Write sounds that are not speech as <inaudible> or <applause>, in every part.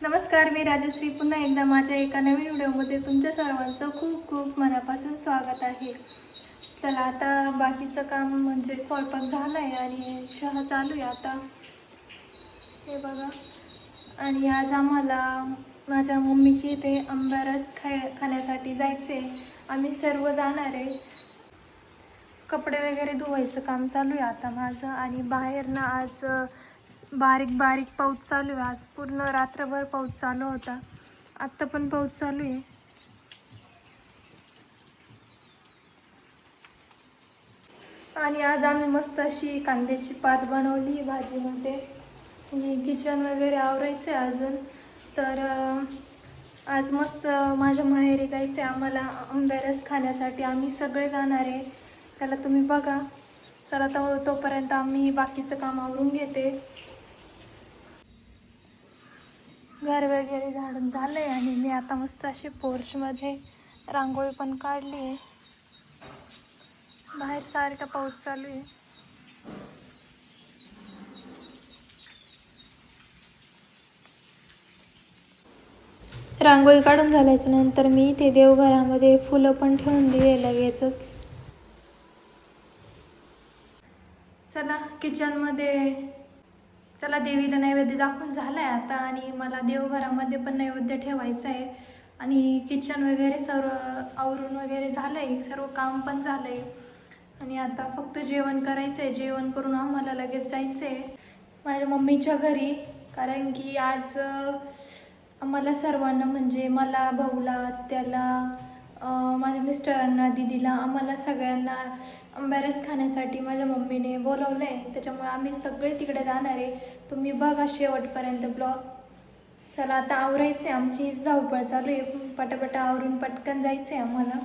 नमस्कार मी राजश्री. पुन्हा एकदा माझ्या एका नवीन व्हिडिओमध्ये तुमच्या सर्वांचं खूप खूप मनापासून स्वागत आहे. चला आता बाकीचं काम म्हणजे स्वयंपाक झालं आहे आणि चहा चालू आहे आता. हे बघा. आणि आज आम्हाला माझ्या मम्मीची इथे आंबारस खाय खाण्यासाठी जायचं आहे आम्ही सर्व जाणार आहे. कपडे वगैरे धुवायचं काम चालू आहे आता माझं. आणि बाहेर ना आज बारीक बारीक पाऊस चालू आहे. आज पूर्ण रात्रभर पाऊस चालू होता. आत्ता पण पाऊस चालू आहे. आणि आज आम्ही मस्त अशी कांद्याची पात बनवली भाजीमध्ये किचन वगैरे आवरायचं आहे अजून. तर आज मस्त माझ्या माहेरी जायचं आहे आम्हाला आंब्यारस खाण्यासाठी आम्ही सगळे जाणार आहे. त्याला तुम्ही बघा. चला तो तोपर्यंत आम्ही बाकीचं काम आवरून घेते. घर वगैरे झाडून झालं आहे आणि मी आता मस्त अशी पोर्चमध्ये रांगोळी पण काढली आहे. बाहेर सारखा पाऊस चालू आहे. रांगोळी काढून झाल्याच्यानंतर मी ते देवघरामध्ये फुलं पण ठेवून दिले लगेचच. चला किचनमध्ये चला देवीला नैवेद्य दाखवून झालं आहे आता आणि मला देवघरामध्ये पण नैवेद्य ठेवायचं आहे. आणि किचन वगैरे सर्व आवरून वगैरे झालं आहे सर्व काम पण झालं आहे आणि आता फक्त जेवण करायचं आहे जेवण करून आम्हाला लगेच जायचं आहे माझ्या मम्मीच्या घरी. कारण की आज आम्हाला सर्वांना म्हणजे मला भाऊला त्याला माझ्या मिस्टरांना दिदीला आम्हाला सगळ्यांना अंबॅरस खाण्यासाठी माझ्या मम्मीने बोलवलं आहे त्याच्यामुळे आम्ही सगळे तिकडे जाणार आहे. तुम्ही बघा शेवटपर्यंत ब्लॉग. चला आता आवरायचं आहे आमची हीच धावपळ चालू आहे. पटापटा आवरून पटकन जायचं आहे आम्हाला.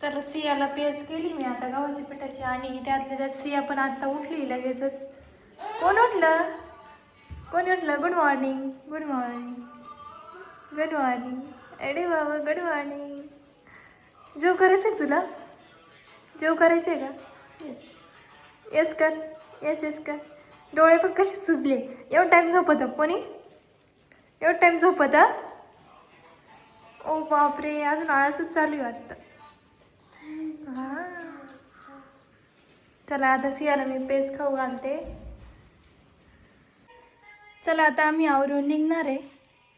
चला सियाला पेज केली मी आता गव्हाच्या पिठाची आणि त्यातल्या त्यात सिया पण आता उठली लगेचच. कोण उठलं? कोण उठलं? Good morning good morning good morning अरे बाबा गुड मॉर्निंग जेव करायचं आहे तुला? जेव करायचं आहे का? येस येस कर. येस येस कर. डोळे पण कसे सुजले. एवढा टाईम झोपत कोणी? एवढा टाईम झोपत ओ बापरे अजून आळसच चालू आहे वाटतं. हा. चला आता सियाला मी पेज खाऊ घालते. चला आता आम्ही आवरून निघणार आहे.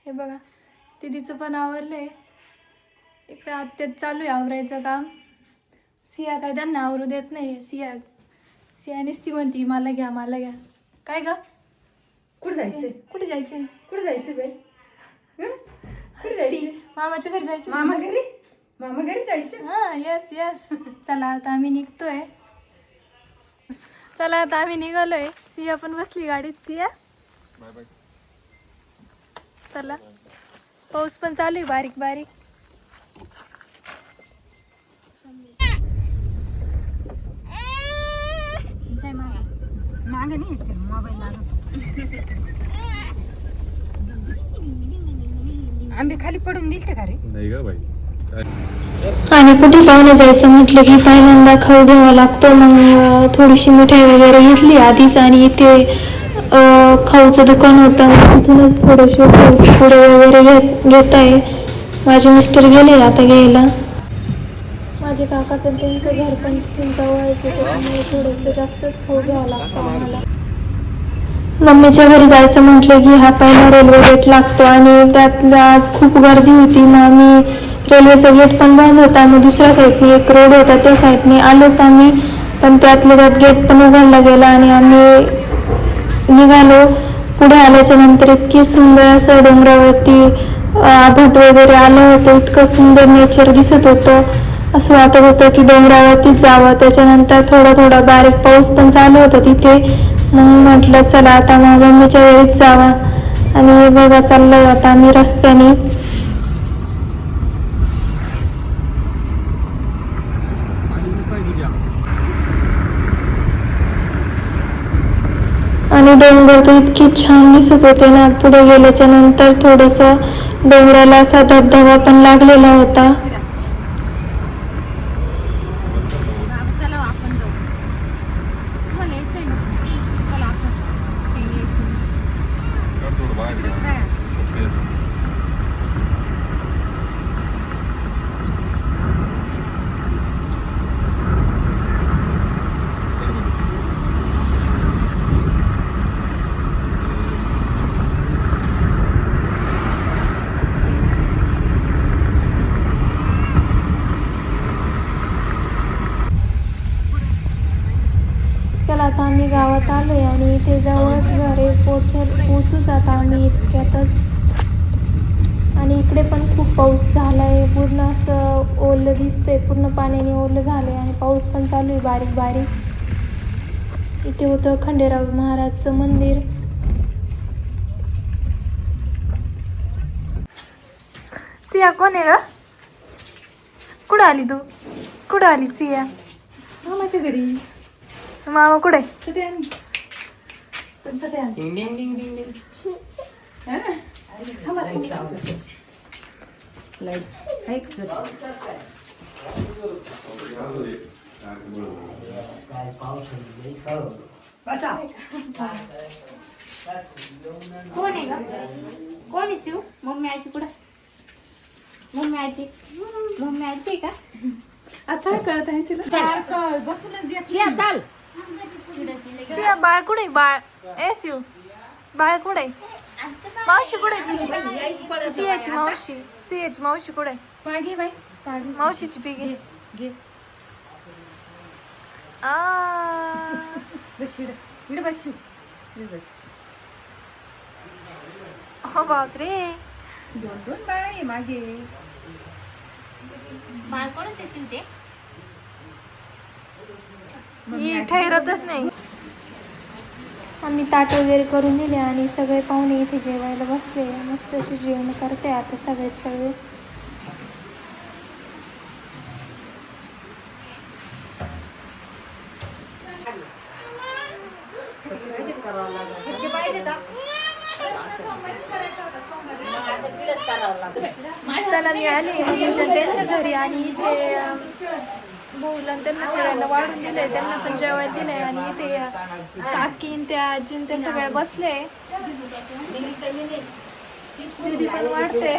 हे बघा. दिदीचं पण आवरलं आहे इकडे आत्यात चालू आहे आवरायचं काम. सिया काय त्यांना आवरू देत नाही सिया सिया नुसती म्हणती मला घ्या मला घ्या. काय ग? कुठं जायचंय? कुठे जायचं कुठं जायचं बाई? कुठं जायचं मामाच्या घरी जायचं मामा घरी? मामा घरी जायचं? हा येस येस चला आता आम्ही निघतोय. चला आता आम्ही निघालोय. सिया पण बसली गाडीत सिया. चला. पाऊस पण चालू आहे बारीक बारीक. मागे. नाही मोबाईल आंबे खाली पडून दिलते का रे? नाही का बाई. आणि कुठे पाहुणे जायचं म्हटलं की पहिल्यांदा खाऊ घ्यावा लागतो मग थोडीशी मिठाई वगैरे घेतली आधीच आणि इथे अं, खाऊचं दुकान होतं. तिथूनच थोडेसे पुढे वगैरे घेत घेत आहे. माझे मिस्टर गेले आता घ्यायला. माझे काकाचं त्यांचं घर पण तिथून जवळ आहे त्याच्यामुळे थोडंसं जास्तच खाऊ घ्यावं लागतं आम्हाला. मम्मीच्या घरी जायचं म्हटलं की हा पहिला रेल्वे गेट लागतो आणि त्यातलं आज खूप गर्दी होती. मग आम्ही रेल्वेचा गेट पण बंद होता मग दुसऱ्या साईडने एक रोड होता. त्या साईडने आलोच आम्ही. पण त्यातलं त्यात गेट पण उघडला गेला आणि आम्ही निघालो. पुढे आल्याच्यानंतर इतकी सुंदर असं डोंगरावरती आभट वगैरे आलं होतं. इतकं सुंदर नेचर दिसत होतं. असं वाटत होतं की डोंगरावरतीच जावं. त्याच्यानंतर थोडा थोडा बारीक पाऊस पण चालू होता तिथे. मग म्हटलं चला आता मग मम्मीच्या वेळीच जावा. आणि बघा चाललं आता आम्ही रस्त्याने आणि डोंगर तर इतकी छान दिसत होते ना. पुढे गेल्याच्यानंतर थोडंसं डोंगराला असा धबधबा पण लागलेला होता चला आपण जाऊ तुम्हाला यायचंय ना चला आपण थोडं बाहेर चला आता चालू गावात आणि इथे जवळच घरे पोच पोचूच आता आम्ही इतक्यातच. आणि इकडे पण खूप पाऊस झाला आहे पूर्ण असं ओलं दिसतंय. पूर्ण पाण्याने ओलं झालं आहे आणि पाऊस पण चालू आहे बारीक बारीक. इथे होतं खंडेराव महाराजचं मंदिर. सिया कोण आहे ग? कुठं आली तू? कुठं आली सिया? माझ्या घरी. मामा कुठे? हा? कोण आहे का कोण आहे शिव? मम्मी आयची कुठं? मम्मी आयची मम्मी आयची आहे का? काय कळत आहे तिला? बसूनच द्या चाल. सिया बाळ कुठे बाळ. ए शिव बाळ कुठे मावशी कुठे तुझी सियाची मावशी. सियाची मावशी कुठे घे मावशीची पिगी घे बस हो बापरे. दोन दोन बाळ आहे माझे. बाळ शिव ते ही ठरतच नाही. आम्ही ताट वगैरे करून दिले आणि सगळे पाहुणे इथे जेवायला बसले. मस्त असे जेवण करते आता सगळे सगळे. चला मी आली. म्हणजे त्यांच्या घरी आणि इथे भाऊला आणि त्यांना सगळ्यांना वाढून दिले त्यांना पण जेवायला दिले आणि इथे काकीन त्या आजीन त्या सगळ्या बसले दीदी पण वाढते.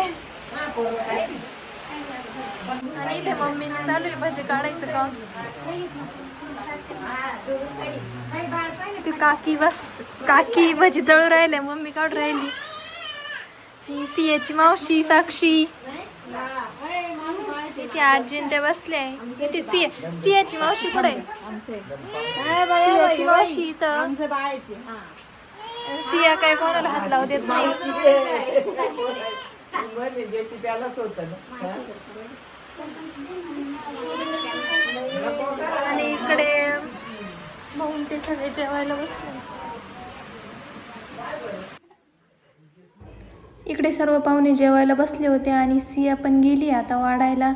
आणि इथे मम्मीने चालू आहे भजी काढायचं काम. ती काकी बस काकी भजी तळू राहिले मम्मी काढून राहिली. ही सियाची मावशी साक्षी. इथे आजी ते बसले. इथे सिया सियाची मावशी पुढे सियाची मावशी इथं. सिया काय कोणाला हात लावू देत नाही. आणि इकडे भाऊन ते सगळे जेवायला बसले. इकडे सर्व पाहुणे जेवायला बसले होते आणि सिया पण गेली आता वाढायला.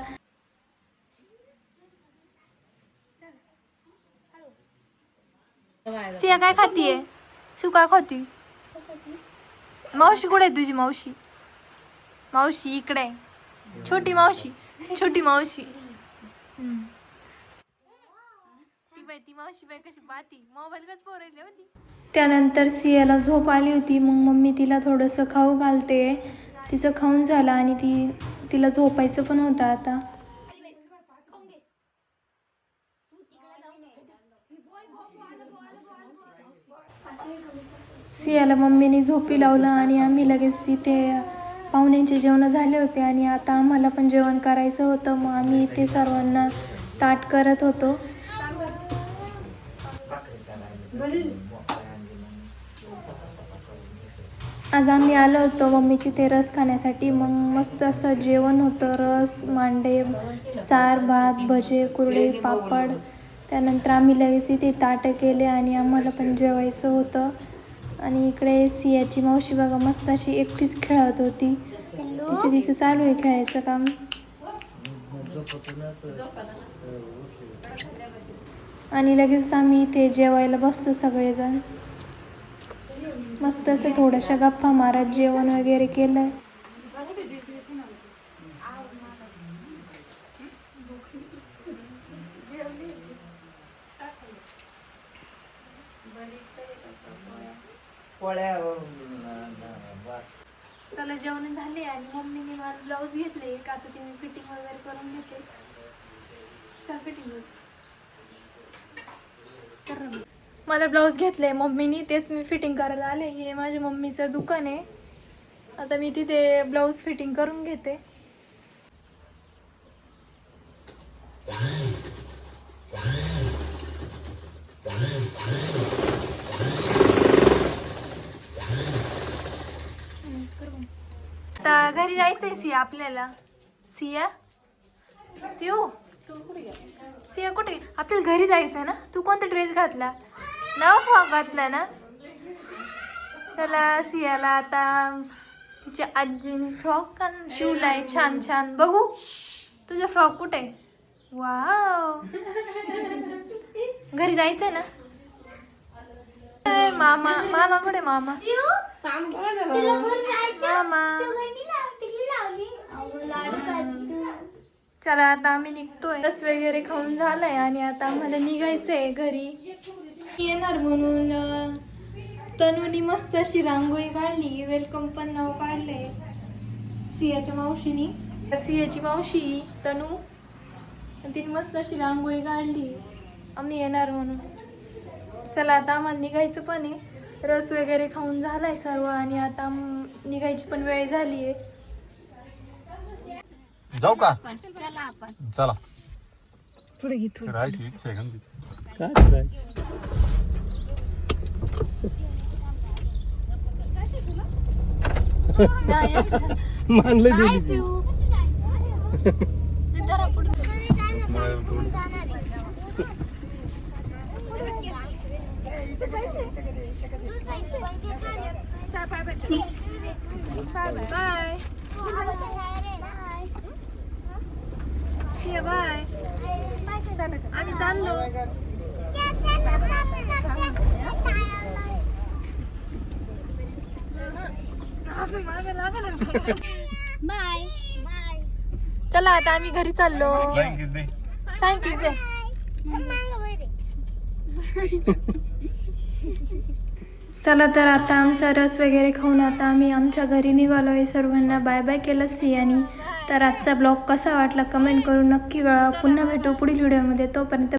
सिया काय खातीये? शिव काय खाती? मावशी कुठे आहे तुझी मावशी? मावशी इकडे आहे. छोटी मावशी छोटी मावशी. ती बाई ती मावशी बाई कशी पोरायले होती. त्यानंतर सियाला झोप आली होती मग मम्मी तिला थोडंसं खाऊ घालते. तिचं खाऊन झालं आणि ती तिला झोपायचं पण होतं आता. सियाला मम्मीने झोपी लावलं आणि आम्ही लगेच इथे पाहुण्यांचे जेवण झाले होते आणि आता आम्हाला पण जेवण करायचं होतं. मग आम्ही इथे सर्वांना ताट करत होतो. आज आम्ही आलो होतो मम्मीची ते रस खाण्यासाठी. मग मस्त असं जेवण होतं. रस मांडे सार भात भजे कुरडे पापड. त्यानंतर आम्ही लगेच इथे ताटं केले आणि आम्हाला पण जेवायचं होतं. आणि इकडे सियाची मावशी बघा मस्त अशी एकटीच खेळत होती. तिचं तिचं चालू आहे खेळायचं काम. आणि लगेच आम्ही इथे जेवायला बसलो सगळेजण. मस्त असं थोड्याशा गप्पा मारत जेवण वगैरे केलं. पोळ्या चला जेवण झाले आणि मम्मीने मला ब्लाऊज घेतले. एक आता ते मी फिटिंग वगैरे करून घेते. चल फिटिंग मला ब्लाऊज घेतले मम्मीनी तेच मी फिटिंग करायला आले. हे माझ्या मम्मीचं दुकान आहे. आता मी तिथे ब्लाऊज फिटिंग करून घेते आता घरी जायचंय आपल्याला. सिया? सिओ सिया कुठे आपल्याला घरी जायचंय ना? तू कोणता ड्रेस घातला? नवा फ्रॉक घातला ना? त्याला सियाला आता तिच्या आजीने फ्रॉक का शिवलाय. छान छान. बघू. तुझा फ्रॉक कुठे? आहे वाव घरी जायचंय ना? मामा मामा कुठे मामा? मामा. चला आता आम्ही निघतोय. रस वगैरे खाऊन झालाय आणि आता आम्हाला निघायचंय घरी. येणार म्हणून तनुनी मस्त अशी रांगोळी काढली. वेलकम पण नाव काढले सियाच्या मावशीनी. सियाची मावशी तनू. तिने मस्त अशी रांगोळी काढली. आम्ही येणार म्हणून. चला आता आम्हाला निघायचं पण आहे. रस वगैरे खाऊन झालाय सर्व आणि आता निघायची पण वेळ झाली आहे जाऊ का? चला आपण. चला पुढे घे थोडं. राहायची <laughs> इच्छा आहे का ना तिची? काय करायचं? नाही असं. मानलं काय दिली शिव जरा पुढे बाय बाय आम्ही चाललो. बाय चला आता आम्ही घरी चाललो दे थँक्यू से चला तर आता आमचा रस वगैरे खाऊन आता आम्ही आमच्या घरी निघालो आहे सर्वांना बाय बाय केलं सियानी. तर आजचा ब्लॉग कसा वाटला कमेंट करून नक्की कळा पुन्हा भेटू पुढील व्हिडिओमध्ये तोपर्यंत